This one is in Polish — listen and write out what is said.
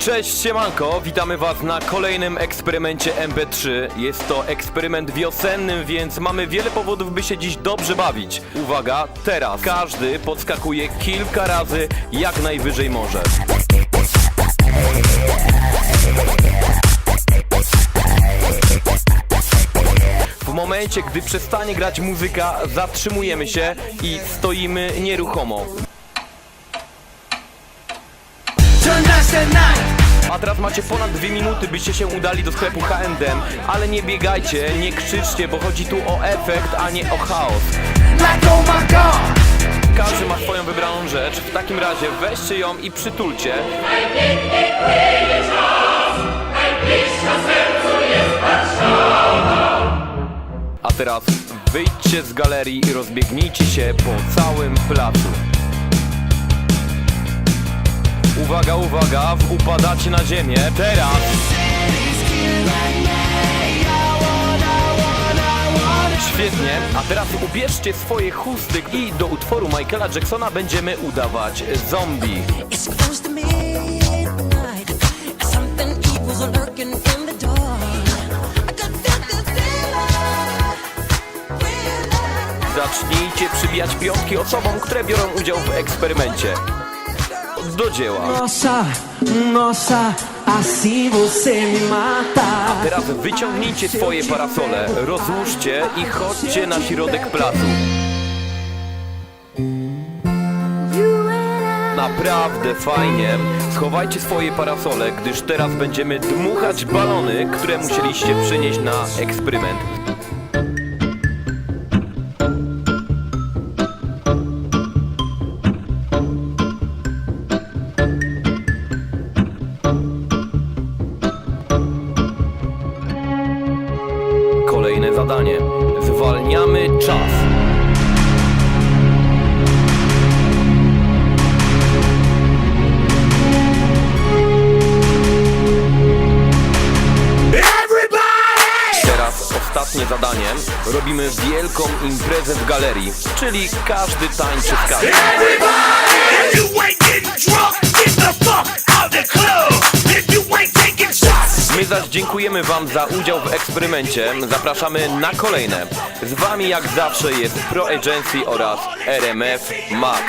Cześć, siemanko, witamy was na kolejnym eksperymencie MB3. Jest to eksperyment wiosenny, więc mamy wiele powodów, by się dziś dobrze bawić. Uwaga, teraz każdy podskakuje kilka razy, jak najwyżej może. W momencie, gdy przestanie grać muzyka, zatrzymujemy się i stoimy nieruchomo. A teraz macie ponad dwie minuty, byście się udali do sklepu H&M, ale nie biegajcie, nie krzyczcie, bo chodzi tu o efekt, a nie o chaos. Każdy ma swoją wybraną rzecz, w takim razie weźcie ją i przytulcie. A teraz wyjdźcie z galerii i rozbiegnijcie się po całym placu. Uwaga, uwaga, upadacie na ziemię. Teraz Świetnie, a teraz ubierzcie swoje chusty i do utworu Michaela Jacksona będziemy udawać zombie. Zacznijcie przybijać piątki osobom, które biorą udział w eksperymencie. Do dzieła. Nossa, nossa, assim você me mata Teraz wyciągnijcie swoje parasole, rozłóżcie i chodźcie na środek placu. Naprawdę fajnie. Schowajcie swoje parasole, gdyż teraz będziemy dmuchać balony, które musieliście przynieść na eksperyment. Zadanie. Zwalniamy czas. Teraz ostatnie zadanie. Robimy wielką imprezę w galerii, czyli każdy tańczy w kadrze. Zaś dziękujemy Wam za udział w eksperymencie. Zapraszamy na kolejne. Z Wami jak zawsze jest Pro Agency oraz RMF Max.